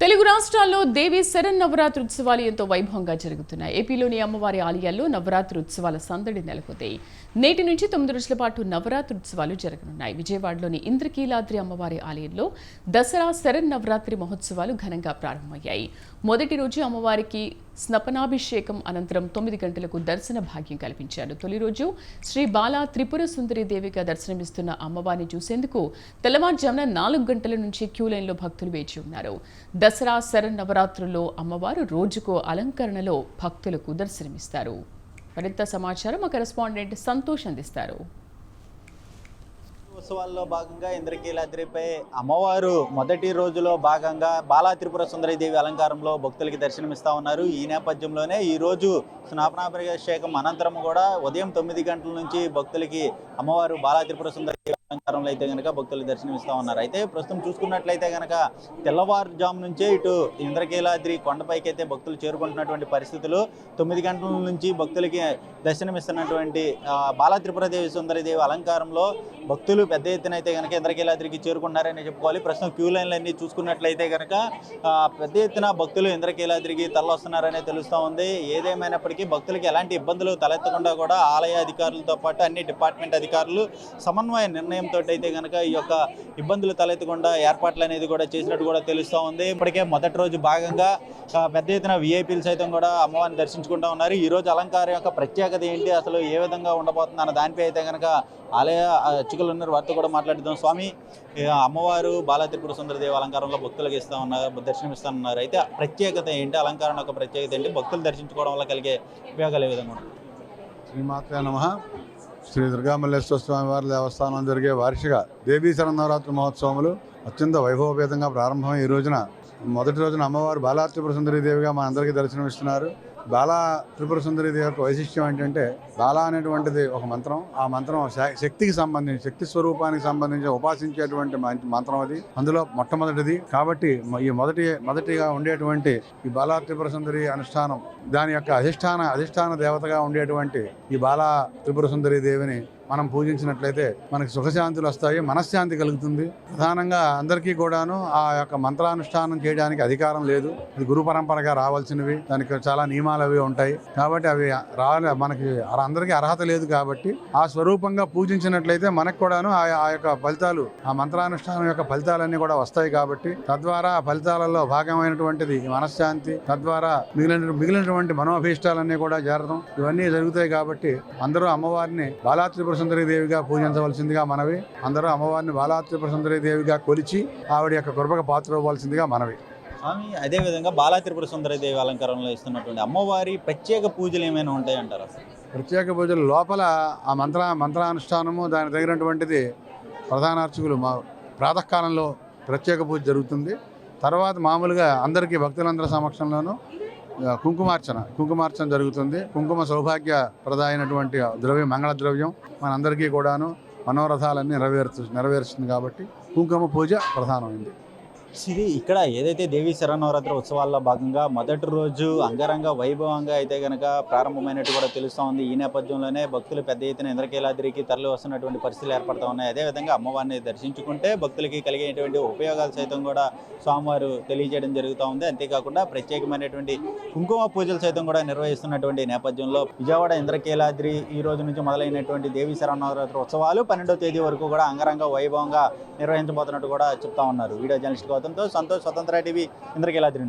తెలుగు రాష్ట్రాల్లో దేవి శరణ్ నవరాత్రి ఉత్సవాలు ఎంతో వైభవంగా జరుగుతున్నాయి. ఏపీలోని అమ్మవారి ఆలయాల్లో నవరాత్రి ఉత్సవాల సందడి నెలకొతాయి నేటి నుంచి తొమ్మిది రోజుల పాటు నవరాత్రి ఉత్సవాలు జరగనున్నాయి. విజయవాడలోని ఇంద్రకీలాద్రి అమ్మవారి ఆలయంలో దసరా శరణ్ నవరాత్రి మహోత్సవాలు ఘనంగా ప్రారంభమయ్యాయి. మొదటి రోజు అమ్మవారికి స్నపనాభిషేకం అనంతరం తొమ్మిది గంటలకు దర్శన భాగ్యం కల్పించారు. తొలి రోజు శ్రీ బాలా త్రిపుర సుందరి దేవిగా దర్శనమిస్తున్న అమ్మవారిని చూసేందుకు తెల్లవారుజామున నాలుగు గంటల నుంచి క్యూ లైన్లో భక్తులు వేచి ఉన్నారు. దసరా శరణ్ అమ్మవారు రోజుకో అలంకరణలో భక్తులకు దర్శనమిస్తారు. మరింత సమాచారం మా కరెస్పాండెంట్ సంతోష్ అందిస్తారు. ఉత్సవాల్లో భాగంగా ఇంద్రకీలాద్రిపై అమ్మవారు మొదటి రోజులో భాగంగా బాలా త్రిపుర సుందరీదేవి అలంకారంలో భక్తులకి దర్శనమిస్తా ఉన్నారు. ఈ నేపథ్యంలోనే ఈ రోజు స్నాపనాభిషేకం అనంతరం కూడా ఉదయం తొమ్మిది గంటల నుంచి భక్తులకి అమ్మవారు బాలా త్రిపుర సుందరి అలంకారంలో అయితే కనుక భక్తులు దర్శనమిస్తూ ఉన్నారు. అయితే ప్రస్తుతం చూసుకున్నట్లయితే కనుక తెల్లవారుజాము నుంచే ఇటు ఇంద్రకీలాద్రి కొండపైకి అయితే భక్తులు చేరుకుంటున్నటువంటి పరిస్థితులు. తొమ్మిది గంటల నుంచి భక్తులకి దర్శనమిస్తున్నటువంటి బాలత్రిపురదేవి సుందరదేవి అలంకారంలో భక్తులు పెద్ద ఎత్తున అయితే కనుక ఇంద్రకీలాద్రికి చేరుకున్నారని చెప్పుకోవాలి. ప్రస్తుతం క్యూ లైన్లన్నీ చూసుకున్నట్లయితే కనుక పెద్ద ఎత్తున భక్తులు ఇంద్రకీలాద్రికి తరలొస్తున్నారనే తెలుస్తూ ఉంది. ఏదేమైనప్పటికీ భక్తులకి ఎలాంటి ఇబ్బందులు తలెత్తకుండా కూడా ఆలయ అధికారులతో పాటు అన్ని డిపార్ట్మెంట్ అధికారులు సమన్వయ నిర్ణయం నిర్ణయంతో అయితే కనుక ఈ యొక్క ఇబ్బందులు తలెత్తకుండా ఏర్పాట్లు అనేది కూడా చేసినట్టు కూడా తెలుస్తూ ఉంది. ఇప్పటికే మొదటి రోజు భాగంగా పెద్ద ఎత్తున విఐపీలు సైతం కూడా అమ్మవారిని దర్శించుకుంటూ ఉన్నారు. ఈ రోజు అలంకారం యొక్క ప్రత్యేకత ఏంటి? అసలు ఏ విధంగా ఉండబోతుంది అన్న దానిపై అయితే కనుక ఆలయ అర్చకులు ఉన్నారు. వారితో కూడా మాట్లాడుతాం స్వామి అమ్మవారు బాలా త్రిపుర సుందరదేవి అలంకారంలో భక్తులకు ఇస్తా ఉన్నారు దర్శనం ఉన్నారు. అయితే ప్రత్యేకత ఏంటి? అలంకారం యొక్క ప్రత్యేకత ఏంటి? భక్తులు దర్శించుకోవడం వల్ల కలిగే ఉపయోగాలు ఏ విధంగా ఉంటాయి? శ్రీమాత్రే నమ. శ్రీ దుర్గామల్లేశ్వర స్వామి వారి దేవస్థానం జరిగే వార్షిక దేవీ శరన్నవరాత్రి మహోత్సవములు అత్యంత వైభవపేతంగా ప్రారంభమై ఈ రోజున మొదటి రోజున అమ్మవారు బాలా త్రిపుర దేవిగా మా అందరికీ దర్శనమిస్తున్నారు. బాలా త్రిపుర సుందరి యొక్క వైశిష్ట్యం ఏంటంటే బాలా అనేటువంటిది ఒక మంత్రం. ఆ మంత్రం శ- శక్తికి సంబంధించి శక్తి స్వరూపానికి సంబంధించి ఉపాసించేటువంటి మంత్రం అది. అందులో మొట్టమొదటిది కాబట్టి ఈ మొదటి మొదటిగా ఉండేటువంటి ఈ బాలా త్రిపుర సుందరి అనుష్ఠానం దాని యొక్క అధిష్టాన అధిష్టాన దేవతగా ఉండేటువంటి ఈ బాలా త్రిపుర సుందరి దేవిని మనం పూజించినట్లయితే మనకి సుఖశాంతులు వస్తాయి మనశ్శాంతి కలుగుతుంది. ప్రధానంగా అందరికీ కూడాను ఆ యొక్క మంత్రానుష్ఠానం చేయడానికి అధికారం లేదు. ఇది గురు పరంపరగా రావాల్సినవి. దానికి చాలా నియమాలు అవి ఉంటాయి. కాబట్టి అవి రాలే మనకి అర- అందరికీ అర్హత లేదు కాబట్టి ఆ స్వరూపంగా పూజించినట్లయితే మనకు కూడాను ఆ ఆ యొక్క ఫలితాలు ఆ మంత్రానుష్ఠానం యొక్క ఫలితాలన్నీ కూడా వస్తాయి కాబట్టి తద్వారా ఆ ఫలితాలలో భాగమైనటువంటిది మనశ్శాంతి తద్వారా మిగిలిన మిగిలినటువంటి మనోభీష్టాలన్నీ కూడా చేరడం ఇవన్నీ జరుగుతాయి కాబట్టి అందరూ అమ్మవారిని బాలాత్రిపుర సుందరి దేవిగా పూజించవలసిందిగా మనవి. అందరూ అమ్మవారిని బాలాత్రి సుందరి దేవిగా కొలిచి ఆవిడ యొక్క కృపకు పాత్ర అవ్వాల్సిందిగా మనవి. స్వామి అదే విధంగా బాలా త్రిపుర సుందరదేవి అలంకారంలో ఇస్తున్నటువంటి అమ్మవారి ప్రత్యేక పూజలు ఏమైనా ఉంటాయంటారు? అసలు ప్రత్యేక పూజలు లోపల ఆ మంత్ర మంత్రానుష్ఠానము దాని తగినటువంటిది ప్రధాన అర్చకులు మా ప్రాతకాలంలో ప్రత్యేక పూజ జరుగుతుంది. తర్వాత మామూలుగా అందరికీ భక్తులందరి సమక్షంలోనూ కుంకుమార్చన కుంకుమార్చన జరుగుతుంది. కుంకుమ సౌభాగ్య ప్రదాయనటువంటి ద్రవ్యం మంగళ ద్రవ్యం మనందరికీ కూడాను మనోరథాలన్నీ నెరవేర్చు నెరవేరుస్తుంది కాబట్టి కుంకుమ పూజ ప్రధానమైంది. ఇది ఇక్కడ ఏదైతే దేవి శరన్నవరాత్రి ఉత్సవాల్లో భాగంగా మొదటి రోజు అంగరంగ వైభవంగా అయితే కనుక ప్రారంభమైనట్టు కూడా తెలుస్తూ ఉంది. ఈ నేపథ్యంలోనే భక్తులు పెద్ద ఎత్తున ఇంద్రకీలాద్రికి తరలి వస్తున్నటువంటి పరిస్థితులు ఏర్పడుతూ ఉన్నాయి. అదేవిధంగా అమ్మవారిని దర్శించుకుంటే భక్తులకి కలిగేటువంటి ఉపయోగాలు సైతం కూడా స్వామివారు తెలియజేయడం జరుగుతూ ఉంది. అంతేకాకుండా ప్రత్యేకమైనటువంటి కుంకుమ పూజలు సైతం కూడా నిర్వహిస్తున్నటువంటి నేపథ్యంలో విజయవాడ ఇంద్రకీలాద్రి ఈ రోజు నుంచి మొదలైనటువంటి దేవి శరన్నవరాత్రి ఉత్సవాలు పన్నెండో తేదీ వరకు కూడా అంగరంగ వైభవంగా నిర్వహించబోతున్నట్టు కూడా చెప్తా ఉన్నారు. వీడియో జర్నలిస్ట్ గౌతంతో సంతోష్ స్వతంత్ర టీవీ ఇంద్రకీలాద్రి